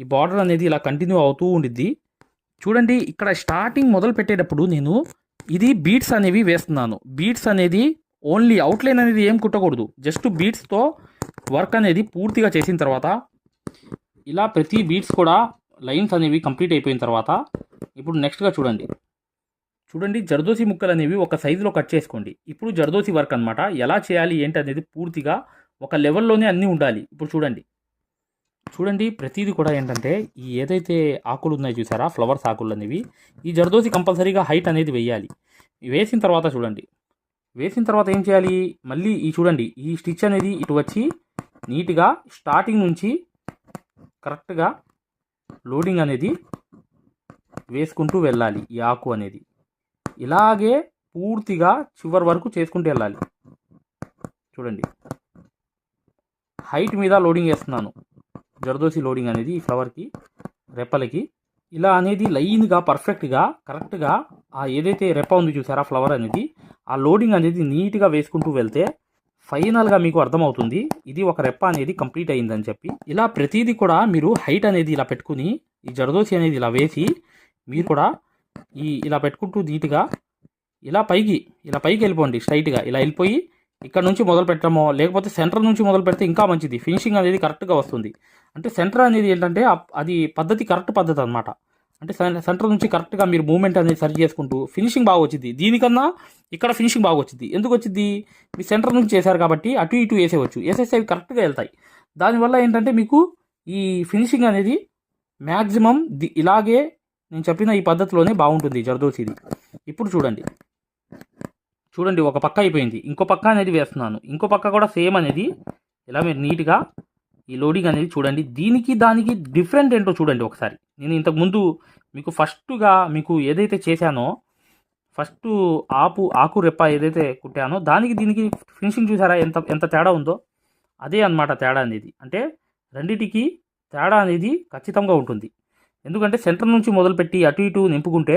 ఈ బార్డర్ అనేది ఇలా కంటిన్యూ అవుతూ ఉండిద్ది. చూడండి ఇక్కడ స్టార్టింగ్ మొదలు పెట్టేటప్పుడు నేను ఇది బీట్స్ అనేవి వేస్తున్నాను. బీట్స్ అనేది ఓన్లీ అవుట్లైన్ అనేది ఏం కుట్టకూడదు. జస్ట్ బీట్స్తో వర్క్ అనేది పూర్తిగా చేసిన తర్వాత ఇలా ప్రతి బీట్స్ కూడా లైన్స్ అనేవి కంప్లీట్ అయిపోయిన తర్వాత ఇప్పుడు నెక్స్ట్గా చూడండి. చూడండి జర్దోసి ముక్కలు అనేవి ఒక సైజులో కట్ చేసుకోండి. ఇప్పుడు జర్దోసి వర్క్ అన్నమాట. ఎలా చేయాలి ఏంటి అనేది పూర్తిగా ఒక లెవెల్లోనే అన్నీ ఉండాలి. ఇప్పుడు చూడండి. చూడండి ప్రతిదీ కూడా ఏంటంటే ఈ ఏదైతే ఆకులు ఉన్నాయో చూసారా ఫ్లవర్స్ ఆకులు అనేవి ఈ జర్దోసి కంపల్సరీగా హైట్ అనేది వేయాలి. వేసిన తర్వాత చూడండి. వేసిన తర్వాత ఏం చేయాలి? మళ్ళీ ఈ చూడండి ఈ స్టిచ్ అనేది ఇటు వచ్చి నీట్గా స్టార్టింగ్ నుంచి కరెక్ట్గా లోడింగ్ అనేది వేసుకుంటూ వెళ్ళాలి ఈ ఆకు అనేది. ఇలాగే పూర్తిగా చివరి వరకు చేసుకుంటూ వెళ్ళాలి. చూడండి. హైట్ మీద లోడింగ్ వేస్తున్నాను జరదోసి లోడింగ్ అనేది ఈ ఫ్లవర్కి రెప్పలకి. ఇలా అనేది లైన్గా పర్ఫెక్ట్గా కరెక్ట్గా ఆ ఏదైతే రెప్ప ఉంది చూసారా ఫ్లవర్ అనేది ఆ లోడింగ్ అనేది నీట్గా వేసుకుంటూ వెళ్తే ఫైనల్గా మీకు అర్థమవుతుంది. ఇది ఒక రెప్ప అనేది కంప్లీట్ అయిందని చెప్పి. ఇలా ప్రతిదీ కూడా మీరు హైట్ అనేది ఇలా పెట్టుకుని ఈ జరదోసి అనేది ఇలా వేసి మీరు కూడా ఈ ఇలా పెట్టుకుంటూ నీట్గా ఇలా పైకి ఇలా పైకి వెళ్ళిపోండి స్ట్రైట్గా. ఇలా వెళ్ళిపోయి ఇక్కడ నుంచి మొదలు పెట్టడమో లేకపోతే సెంటర్ నుంచి మొదలు పెడితే ఇంకా మంచిది. ఫినిషింగ్ అనేది కరెక్ట్గా వస్తుంది. అంటే సెంటర్ అనేది ఏంటంటే అది పద్ధతి కరెక్ట్ పద్ధతి అనమాట అంటే సెంటర్ నుంచి కరెక్ట్గా మీరు మూమెంట్ అనేది సరి చేసుకుంటూ ఫినిషింగ్ బాగా వచ్చింది దీనికన్నా ఇక్కడ ఫినిషింగ్ బాగా వచ్చింది ఎందుకు వచ్చింది మీ సెంటర్ నుంచి చేశారు కాబట్టి అటు ఇటు వేసేవచ్చు వేసేస్తే అవి కరెక్ట్గా వెళ్తాయి. దానివల్ల ఏంటంటే మీకు ఈ ఫినిషింగ్ అనేది మ్యాక్సిమం ది ఇలాగే నేను చెప్పిన ఈ పద్ధతిలోనే బాగుంటుంది జర్దోసిది. ఇప్పుడు చూడండి. చూడండి ఒక పక్క అయిపోయింది. ఇంకో పక్క అనేది వేస్తున్నాను. ఇంకో పక్క కూడా సేమ్ అనేది. ఇలా మీరు నీట్గా ఈ లోడింగ్ అనేది చూడండి. దీనికి దానికి డిఫరెంట్ ఏంటో చూడండి ఒకసారి. నేను ఇంతకుముందు మీకు ఫస్ట్గా మీకు ఏదైతే చేశానో ఫస్ట్ ఆపు ఆకు రెప్ప ఏదైతే కుట్టానో దానికి దీనికి ఫినిషింగ్ చూసారా? ఎంత ఎంత తేడా ఉందో? అదే అన్నమాట తేడా అనేది. అంటే రెండిటికి తేడా అనేది ఖచ్చితంగా ఉంటుంది. ఎందుకంటే సెంటర్ నుంచి మొదలుపెట్టి అటు ఇటు నింపుకుంటే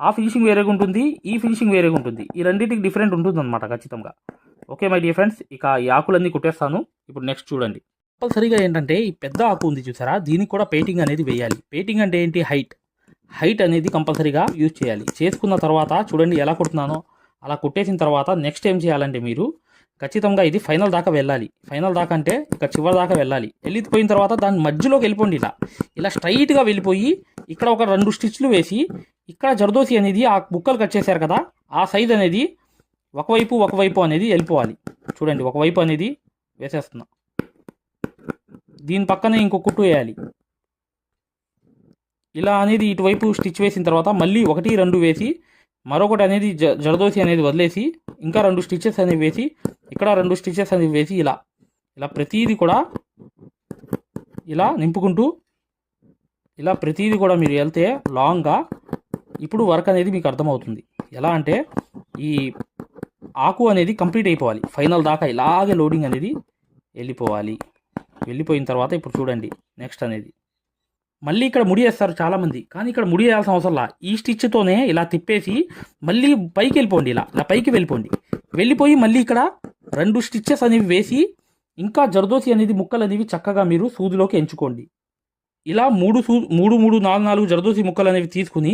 ఆ ఫినిషింగ్ వేరేగా ఉంటుంది ఈ ఫినిషింగ్ వేరేగా ఉంటుంది. ఈ రెండింటికి డిఫరెంట్ ఉంటుంది అనమాట ఖచ్చితంగా. ఓకే మై డియర్ ఫ్రెండ్స్ ఇక ఈ ఆకులన్నీ కుట్టేస్తాను. ఇప్పుడు నెక్స్ట్ చూడండి. కంపల్సరీగా ఏంటంటే ఈ పెద్ద ఆకు ఉంది చూసారా? దీనికి కూడా పెయింటింగ్ అనేది వేయాలి. పెయింటింగ్ అంటే ఏంటి? హైట్ హైట్ అనేది కంపల్సరీగా యూజ్ చేయాలి. చేసుకున్న తర్వాత చూడండి ఎలా కుడుతున్నానో. అలా కుట్టేసిన తర్వాత నెక్స్ట్ ఏం చేయాలంటే మీరు ఖచ్చితంగా ఇది ఫైనల్ దాకా వెళ్ళాలి. ఫైనల్ దాకా అంటే ఇక చివరి దాకా వెళ్ళాలి. వెళ్ళిపోయిన తర్వాత దాని మధ్యలోకి వెళ్ళిపోండి ఇలా. ఇలా స్ట్రైట్గా వెళ్ళిపోయి ఇక్కడ ఒక రెండు స్టిచ్లు వేసి ఇక్కడ జర్దోసి అనేది ఆ బుక్కలు కట్ చేశారు కదా ఆ సైజ్ అనేది ఒకవైపు ఒకవైపు అనేది వెళ్ళిపోవాలి. చూడండి ఒకవైపు అనేది వేసేస్తున్నా. దీని పక్కనే ఇంకో కుట్టు వేయాలి. ఇలా అనేది ఇటువైపు స్టిచ్ వేసిన తర్వాత మళ్ళీ ఒకటి రెండు వేసి మరొకటి అనేది జ జరదోసి అనేది వదిలేసి ఇంకా రెండు స్టిచెస్ అనేవి వేసి ఇక్కడ రెండు స్టిచెస్ అనేవి వేసి ఇలా ఇలా ప్రతీది కూడా ఇలా నింపుకుంటూ ఇలా ప్రతిదీ కూడా మీరు వెళ్తే లాంగ్గా ఇప్పుడు వర్క్ అనేది మీకు అర్థమవుతుంది. ఎలా అంటే ఈ ఆకు అనేది కంప్లీట్ అయిపోవాలి. ఫైనల్ దాకా ఇలాగే లోడింగ్ అనేది వెళ్ళిపోవాలి. వెళ్ళిపోయిన తర్వాత ఇప్పుడు చూడండి నెక్స్ట్ అనేది. మళ్ళీ ఇక్కడ ముడి వేస్తారు చాలామంది కానీ ఇక్కడ ముడి వేయాల్సిన అవసరంలా ఈ స్టిచ్తోనే ఇలా తిప్పేసి మళ్ళీ పైకి వెళ్ళిపోండి ఇలా. ఇలా పైకి వెళ్ళిపోండి. వెళ్ళిపోయి మళ్ళీ ఇక్కడ రెండు స్టిచ్చెస్ అనేవి వేసి ఇంకా జర్దోసి అనేది ముక్కలు అనేవి చక్కగా మీరు సూదిలోకి ఎంచుకోండి. ఇలా మూడు సూ మూడు మూడు నాలుగు నాలుగు జరదోసి ముక్కలు అనేవి తీసుకుని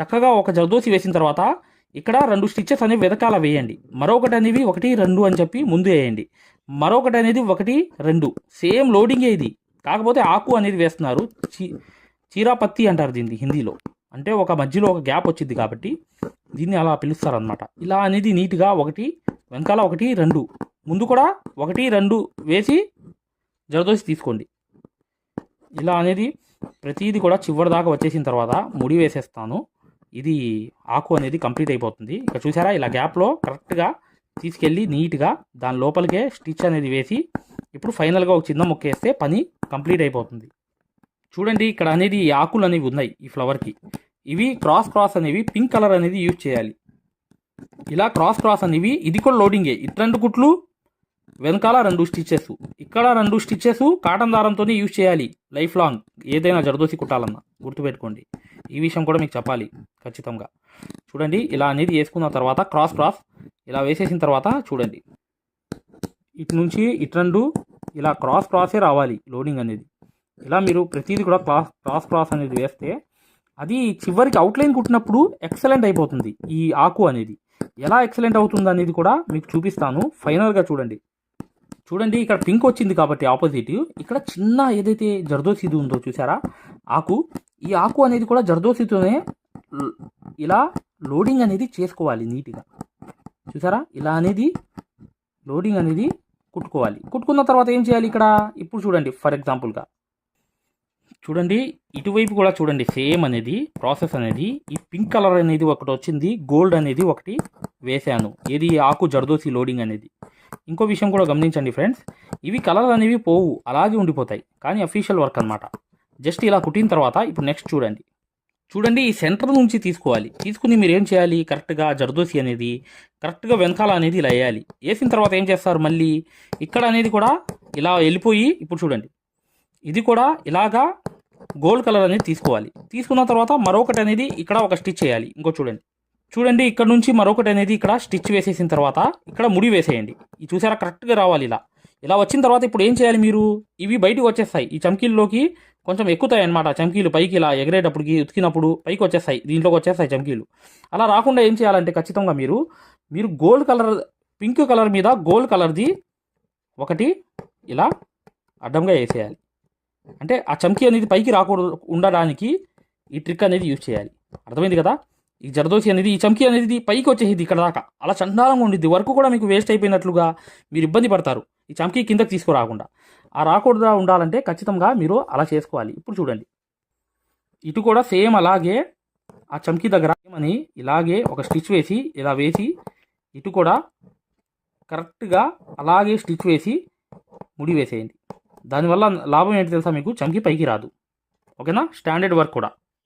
చక్కగా ఒక జరదోసి వేసిన తర్వాత ఇక్కడ రెండు స్టిచ్చెస్ అనేవి వెనకాల వేయండి. మరొకటి అనేవి ఒకటి రెండు అని చెప్పి ముందు వేయండి. మరొకటి అనేది ఒకటి రెండు. సేమ్ లోడింగే ఇది. కాకపోతే ఆకు అనేది వేస్తున్నారు. చీ చీరాపత్తి అంటారు దీన్ని హిందీలో. అంటే ఒక మధ్యలో ఒక గ్యాప్ వచ్చింది కాబట్టి దీన్ని అలా పిలుస్తారనమాట ఇలా అనేది నీట్గా ఒకటి వెనకాల ఒకటి రెండు. ముందు కూడా ఒకటి రెండు వేసి జరదోసి తీసుకోండి. ఇలా అనేది ప్రతిదీ కూడా చివరి దాకా వచ్చేసిన తర్వాత ముడి వేసేస్తాను. ఇది ఆకు అనేది కంప్లీట్ అయిపోతుంది. ఇక చూసారా ఇలా గ్యాప్లో కరెక్ట్గా తీసుకెళ్ళి నీట్గా దాని లోపలికే స్టిచ్ అనేది వేసి ఇప్పుడు ఫైనల్గా ఒక చిన్న ముక్క వేస్తే పని కంప్లీట్ అయిపోతుంది. చూడండి ఇక్కడ అనేది ఆకులు అనేవి ఉన్నాయి ఈ ఫ్లవర్కి ఇవి క్రాస్ క్రాస్ అనేవి పింక్ కలర్ అనేది యూజ్ చేయాలి. ఇలా క్రాస్ క్రాస్ అనేవి ఇది కూడా లోడింగే ఇటు రెండు కుట్లు వెనకాల రెండు స్టిచ్చెస్ ఇక్కడ రెండు స్టిచ్చెస్ కాటన్ దారంతోనే యూజ్ చేయాలి. లైఫ్ లాంగ్ ఏదైనా జరదోసి కుట్టాలన్నా గుర్తుపెట్టుకోండి. ఈ విషయం కూడా మీకు చెప్పాలి ఖచ్చితంగా. చూడండి ఇలా అనేది వేసుకున్న తర్వాత క్రాస్ క్రాస్ ఇలా వేసేసిన తర్వాత చూడండి. ఇటు నుంచి ఇటు రెండు ఇలా క్రాస్ క్రాసే రావాలి లోడింగ్ అనేది. ఇలా మీరు ప్రతిదీ కూడా క్రాస్ క్రాస్ క్రాస్ అనేది వేస్తే అది చివరికి అవుట్లైన్ కుట్టినప్పుడు ఎక్సలెంట్ అయిపోతుంది ఈ ఆకు అనేది. ఎలా ఎక్సలెంట్ అవుతుంది అనేది కూడా మీకు చూపిస్తాను. ఫైనల్గా చూడండి. చూడండి ఇక్కడ పింక్ వచ్చింది కాబట్టి ఆపోజిట్ ఇక్కడ చిన్న ఏదైతే జర్దోసిది ఉందో చూసారా? ఆకు. ఈ ఆకు అనేది కూడా జర్దోసితోనే ఇలా లోడింగ్ అనేది చేసుకోవాలి నీట్గా. చూసారా? ఇలా అనేది లోడింగ్ అనేది కుట్టుకోవాలి. కుట్టుకున్న తర్వాత ఏం చేయాలి ఇక్కడ? ఇప్పుడు చూడండి ఫర్ ఎగ్జాంపుల్గా చూడండి ఇటువైపు కూడా చూడండి సేమ్ అనేది ప్రాసెస్ అనేది. ఈ పింక్ కలర్ అనేది ఒకటి వచ్చింది గోల్డ్ అనేది ఒకటి వేశాను. ఏది? ఆకు జర్దోసి లోడింగ్ అనేది. ఇంకో విషయం కూడా గమనించండి ఫ్రెండ్స్. ఇవి కలర్ అనేవి పోవు అలాగే ఉండిపోతాయి. కానీ అఫీషియల్ వర్క్ అనమాట జస్ట్ ఇలా కుట్టిన తర్వాత ఇప్పుడు నెక్స్ట్ చూడండి. చూడండి ఈ సెంటర్ నుంచి తీసుకోవాలి. తీసుకుని మీరు ఏం చేయాలి? కరెక్ట్గా జర్దోసి అనేది కరెక్ట్గా వెనకాల అనేది ఇలా వేయాలి. వేసిన తర్వాత ఏం చేస్తారు మళ్ళీ? ఇక్కడ అనేది కూడా ఇలా వెళ్ళిపోయి ఇప్పుడు చూడండి. ఇది కూడా ఇలాగా గోల్డ్ కలర్ అనేది తీసుకోవాలి. తీసుకున్న తర్వాత మరొకటి అనేది ఇక్కడ ఒక స్టిచ్ చేయాలి. ఇంకో చూడండి. చూడండి ఇక్కడ నుంచి మరొకటి అనేది ఇక్కడ స్టిచ్ వేసేసిన తర్వాత ఇక్కడ ముడి వేసేయండి. ఇది చూసారా? కరెక్ట్గా రావాలి ఇలా. ఇలా వచ్చిన తర్వాత ఇప్పుడు ఏం చేయాలి మీరు? ఇవి బయటకు వచ్చేస్తాయి. ఈ చమ్కీల్లోకి కొంచెం ఎక్కుతాయి అనమాట చమ్కీలు పైకి ఇలా ఎగరేటప్పటికి ఉతికినప్పుడు పైకి వచ్చేస్తాయి. దీంట్లోకి వచ్చేస్తాయి చమ్కీలు. అలా రాకుండా ఏం చేయాలంటే ఖచ్చితంగా మీరు మీరు గోల్డ్ కలర్ పింక్ కలర్ మీద గోల్డ్ కలర్ది ఒకటి ఇలా అడ్డంగా వేసేయాలి. అంటే ఆ చమ్కీ అనేది పైకి రాకూడదు ఉండడానికి ఈ ట్రిక్ అనేది యూజ్ చేయాలి. అర్థమైంది కదా? ఈ జరదోషి అనేది ఈ చమ్కీ అనేది పైకి వచ్చేసింది ఇక్కడ దాకా. అలా చండాలంగా ఉండిద్ది. వర్క్ కూడా మీకు వేస్ట్ అయిపోయినట్లుగా మీరు ఇబ్బంది పడతారు. ఈ చమ్కీ కిందకి తీసుకురాకుండా. ఆ రాకూడదా ఉండాలంటే ఖచ్చితంగా మీరు అలా చేసుకోవాలి. ఇప్పుడు చూడండి. ఇటు కూడా సేమ్ అలాగే ఆ చమ్కీ దగ్గర అని ఇలాగే ఒక స్టిచ్ వేసి ఇలా వేసి ఇటు కూడా కరెక్ట్గా అలాగే స్టిచ్ వేసి ముడి వేసేయండి. దానివల్ల లాభం ఏంటి తెలుసా మీకు? చమ్కీ పైకి రాదు. ఓకేనా? స్టాండర్డ్ వర్క్ కూడా.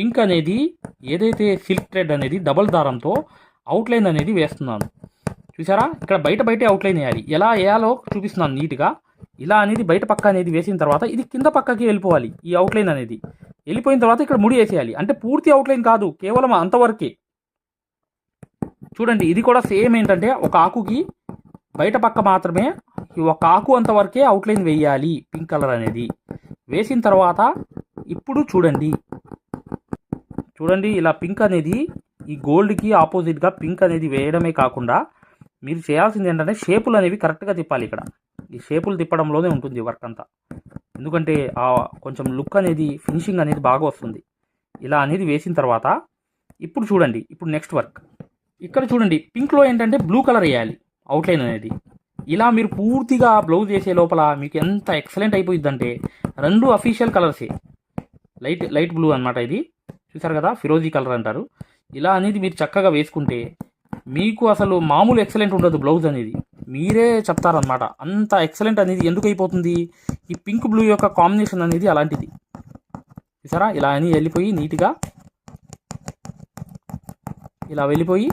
పింక్ అనేది ఏదైతే సిల్క్ థ్రెడ్ అనేది డబల్ దారంతో అవుట్లైన్ అనేది వేస్తున్నాను. చూసారా ఇక్కడ బయట బయటే అవుట్లైన్ వేయాలి. ఎలా వేయాలో చూపిస్తున్నాను నీట్గా. ఇలా అనేది బయట పక్క అనేది వేసిన తర్వాత ఇది కింద పక్కకి వెళ్ళిపోవాలి ఈ అవుట్లైన్ అనేది. వెళ్ళిపోయిన తర్వాత ఇక్కడ ముడి వేసేయాలి. అంటే పూర్తి అవుట్లైన్ కాదు కేవలం అంతవరకే. చూడండి ఇది కూడా సేమ్ ఏంటంటే ఒక ఆకుకి బయట పక్క మాత్రమే ఒక ఆకు అంతవరకే అవుట్లైన్ వేయాలి పింక్ కలర్ అనేది. వేసిన తర్వాత ఇప్పుడు చూడండి చూడండి ఇలా పింక్ అనేది ఈ గోల్డ్కి ఆపోజిట్గా పింక్ అనేది వేయడమే కాకుండా మీరు చేయాల్సింది ఏంటంటే షేపులు అనేవి కరెక్ట్గా తిప్పాలి ఇక్కడ. ఈ షేపులు తిప్పడంలోనే ఉంటుంది వర్క్ అంతా. ఎందుకంటే ఆ కొంచెం లుక్ అనేది ఫినిషింగ్ అనేది బాగా వస్తుంది. ఇలా అనేది వేసిన తర్వాత ఇప్పుడు చూడండి ఇప్పుడు నెక్స్ట్ వర్క్ ఇక్కడ చూడండి పింక్లో ఏంటంటే బ్లూ కలర్ వేయాలి అవుట్లైన్ అనేది. ఇలా మీరు పూర్తిగా బ్లౌజ్ వేసే లోపల మీకు ఎంత ఎక్సలెంట్ అయిపోయిందంటే రెండు అఫీషియల్ కలర్సే లైట్ లైట్ బ్లూ అన్నమాట ఇది. చూసారు కదా? ఫిరోజీ కలర్ అంటారు. ఇలా అనేది మీరు చక్కగా వేసుకుంటే మీకు అసలు మామూలు ఎక్సలెంట్ ఉండదు బ్లౌజ్ అనేది. మీరే చెప్తారనమాట అంత ఎక్సలెంట్ అనేది ఎందుకు అయిపోతుంది? ఈ పింక్ బ్లూ యొక్క కాంబినేషన్ అనేది అలాంటిది. చూసారా ఇలా అని వెళ్ళిపోయి నీట్గా ఇలా వెళ్ళిపోయి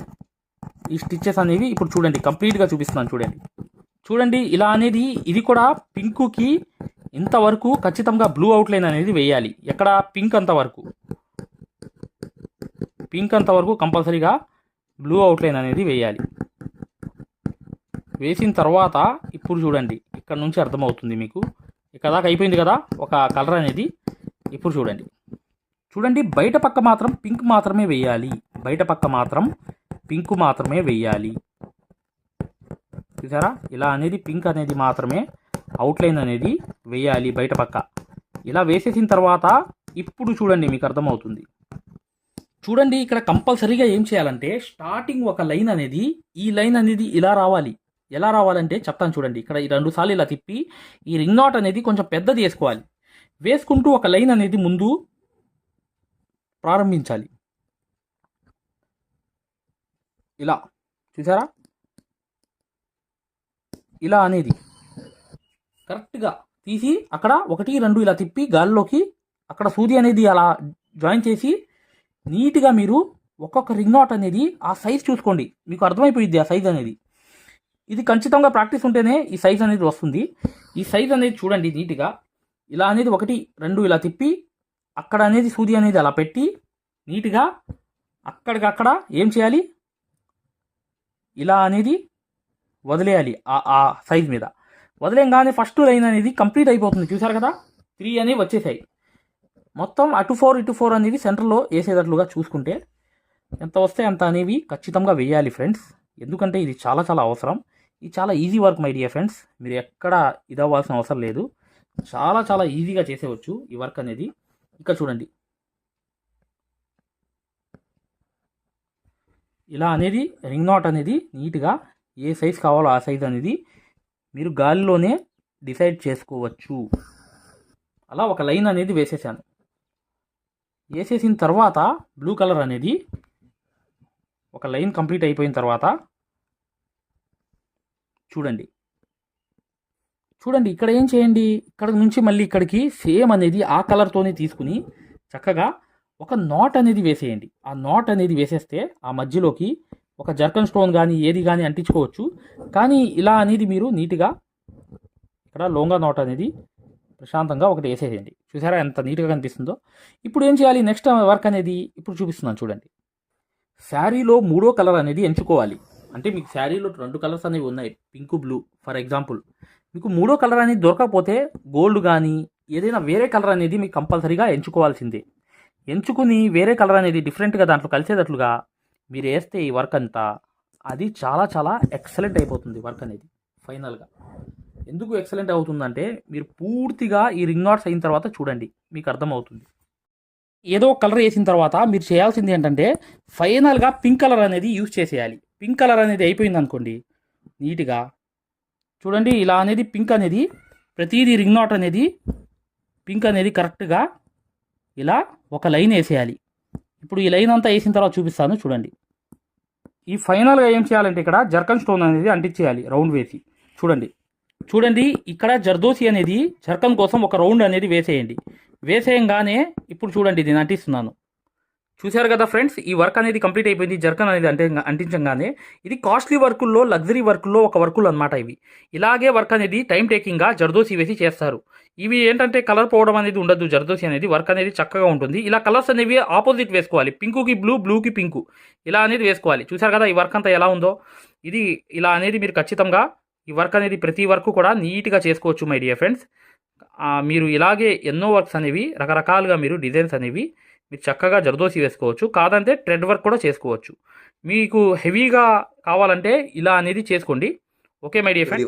ఈ స్టిచ్చెస్ అనేవి ఇప్పుడు చూడండి. కంప్లీట్గా చూపిస్తున్నాను చూడండి. చూడండి ఇలా అనేది ఇది కూడా పింకుకి ఇంతవరకు ఖచ్చితంగా బ్లూ అవుట్లైన్ అనేది వేయాలి. ఎక్కడ? పింక్ అంతవరకు. పింక్ అంతవరకు కంపల్సరీగా బ్లూ అవుట్లైన్ అనేది వేయాలి. వేసిన తర్వాత ఇప్పుడు చూడండి ఇక్కడ నుంచి అర్థమవుతుంది మీకు. ఇక్కడ దాకా అయిపోయింది కదా ఒక కలర్ అనేది. ఇప్పుడు చూడండి. చూడండి బయట పక్క మాత్రం పింక్ మాత్రమే వేయాలి. బయట పక్క మాత్రం పింక్ మాత్రమే వేయాలి. చూసారా? ఇలా అనేది పింక్ అనేది మాత్రమే అవుట్లైన్ అనేది వేయాలి బయట పక్క. ఇలా వేసేసిన తర్వాత ఇప్పుడు చూడండి మీకు అర్థమవుతుంది. చూడండి ఇక్కడ కంపల్సరీగా ఏం చేయాలంటే స్టార్టింగ్ ఒక లైన్ అనేది ఈ లైన్ అనేది ఇలా రావాలి. ఎలా రావాలంటే చెప్తాను చూడండి. ఇక్కడ ఈ రెండు సార్లు ఇలా తిప్పి ఈ రింగ్ నాట్ అనేది కొంచెం పెద్దది వేసుకోవాలి. వేసుకుంటూ ఒక లైన్ అనేది ముందు ప్రారంభించాలి. ఇలా చూసారా? ఇలా అనేది. కరెక్ట్గా తీసి అక్కడ ఒకటి రెండు ఇలా తిప్పి గాల్లోకి అక్కడ సూది అనేది అలా జాయిన్ చేసి నీట్గా మీరు ఒక్కొక్క రింగ్ నాట్ అనేది ఆ సైజ్ చూసుకోండి. మీకు అర్థమైపోయింది ఆ సైజ్ అనేది. ఇది ఖచ్చితంగా ప్రాక్టీస్ ఉంటేనే ఈ సైజ్ అనేది వస్తుంది. ఈ సైజ్ అనేది చూడండి నీట్గా. ఇలా అనేది ఒకటి రెండు ఇలా తిప్పి అక్కడ అనేది సూది అనేది అలా పెట్టి నీట్గా అక్కడికక్కడ ఏం చేయాలి? ఇలా అనేది వదిలేయాలి ఆ ఆ సైజ్ మీద. వదిలేయంగానే ఫస్ట్ లైన్ అనేది కంప్లీట్ అయిపోతుంది. చూసారు కదా? త్రీ అనేవి వచ్చేసాయి. మొత్తం అటు ఫోర్ ఇటు ఫోర్ అనేది సెంటర్లో వేసేటట్లుగా చూసుకుంటే ఎంత వస్తే అంత అనేవి ఖచ్చితంగా వేయాలి ఫ్రెండ్స్. ఎందుకంటే ఇది చాలా చాలా అవసరం. ఇది చాలా easy work my dear friends. మీరు ఎక్కడ ఇదవ్వాల్సిన అవసరం లేదు. చాలా చాలా ఈజీగా చేసేవచ్చు ఈ వర్క్ అనేది. ఇక్కడ చూడండి. ఇలా అనేది రింగ్ నాట్ అనేది నీట్గా ఏ సైజ్ కావాలో ఆ సైజ్ అనేది మీరు గాలిలోనే డిసైడ్ చేసుకోవచ్చు. అలా ఒక లైన్ అనేది వేసేసాను. వేసేసిన తర్వాత బ్లూ కలర్ అనేది ఒక లైన్ కంప్లీట్ అయిపోయిన తర్వాత చూడండి. చూడండి ఇక్కడ ఏం చేయండి? ఇక్కడ నుంచి మళ్ళీ ఇక్కడికి సేమ్ అనేది ఆ కలర్తోనే తీసుకుని చక్కగా ఒక నాట్ అనేది వేసేయండి. ఆ నాట్ అనేది వేసేస్తే ఆ మధ్యలోకి ఒక జర్కన్ స్టోన్ కానీ ఏది కానీ అంటించుకోవచ్చు. కానీ ఇలా అనేది మీరు నీట్గా ఇక్కడ లోంగా నాట్ అనేది ప్రశాంతంగా ఒకటి వేసేసేయండి. చూసారా ఎంత నీట్గా కనిపిస్తుందో? ఇప్పుడు ఏం చేయాలి? నెక్స్ట్ వర్క్ అనేది ఇప్పుడు చూపిస్తున్నాను చూడండి. శారీలో మూడో కలర్ అనేది ఎంచుకోవాలి. అంటే మీకు శారీలో రెండు కలర్స్ అనేవి ఉన్నాయి. Pink blue for example. మీకు మూడో కలర్ అనేది దొరకకపోతే గోల్డ్ కానీ ఏదైనా వేరే కలర్ అనేది మీకు కంపల్సరీగా ఎంచుకోవాల్సిందే. ఎంచుకుని వేరే కలర్ అనేది డిఫరెంట్గా దాంట్లో కలిసేటట్లుగా మీరు వేస్తే ఈ వర్క్ అంతా అది చాలా చాలా ఎక్సలెంట్ అయిపోతుంది వర్క్ అనేది ఫైనల్గా. ఎందుకు ఎక్సలెంట్ అవుతుందంటే మీరు పూర్తిగా ఈ రింగ్ నాట్స్ అయిన తర్వాత చూడండి మీకు అర్థమవుతుంది. ఏదో కలర్ వేసిన తర్వాత మీరు చేయాల్సింది ఏంటంటే ఫైనల్గా పింక్ కలర్ అనేది యూజ్ చేసేయాలి. పింక్ కలర్ అనేది అయిపోయింది అనుకోండి నీట్గా చూడండి ఇలా అనేది పింక్ అనేది ప్రతిదీ రింగ్ నాట్ అనేది పింక్ అనేది కరెక్ట్గా ఇలా ఒక లైన్ వేసేయాలి. ఇప్పుడు ఈ లైన్ అంతా వేసిన తర్వాత చూపిస్తాను చూడండి. ఈ ఫైనల్గా ఏం చేయాలంటే ఇక్కడ జర్కన్ స్టోన్ అనేది అంటించేయాలి రౌండ్ వేసి. చూడండి. చూడండి ఇక్కడ జర్దోసి అనేది జర్కం కోసం ఒక రౌండ్ అనేది వేసేయండి. వేసేయంగానే ఇప్పుడు చూడండి నేను అంటిస్తున్నాను చూశారు కదా ఫ్రెండ్స్ ఈ వర్క్ అనేది కంప్లీట్ అయిపోయింది. జర్కన్ అనేది అంటే అంటించగానే ఇది కాస్ట్లీ వర్కుల్లో లగ్జరీ వర్కుల్లో ఒక వర్కులు అనమాట ఇవి. ఇలాగే వర్క్ అనేది టైం టేకింగ్గా జర్దోసి వేసి చేస్తారు. ఇవి ఏంటంటే కలర్ పోవడం అనేది ఉండదు జర్దోసి అనేది. వర్క్ అనేది చక్కగా ఉంటుంది. ఇలా కలర్స్ అనేవి ఆపోజిట్ వేసుకోవాలి. పింకుకి బ్లూ బ్లూకి పింకు. ఇలా అనేది వేసుకోవాలి. చూశారు కదా ఈ వర్క్ అంతా ఎలా ఉందో? ఇది ఇలా అనేది మీరు ఖచ్చితంగా ఈ వర్క్ అనేది ప్రతి వర్క్ కూడా నీట్గా చేసుకోవచ్చు మై డియర్ ఫ్రెండ్స్ మీరు ఇలాగే ఎన్నో వర్క్స్ అనేవి రకరకాలుగా మీరు డిజైన్స్ అనేవి మీరు చక్కగా జరదోసి వేసుకోవచ్చు. కాదంటే థ్రెడ్ వర్క్ కూడా చేసుకోవచ్చు. మీకు హెవీగా కావాలంటే ఇలా అనేది చేసుకోండి. Okay my dear friend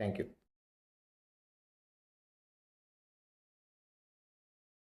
thank you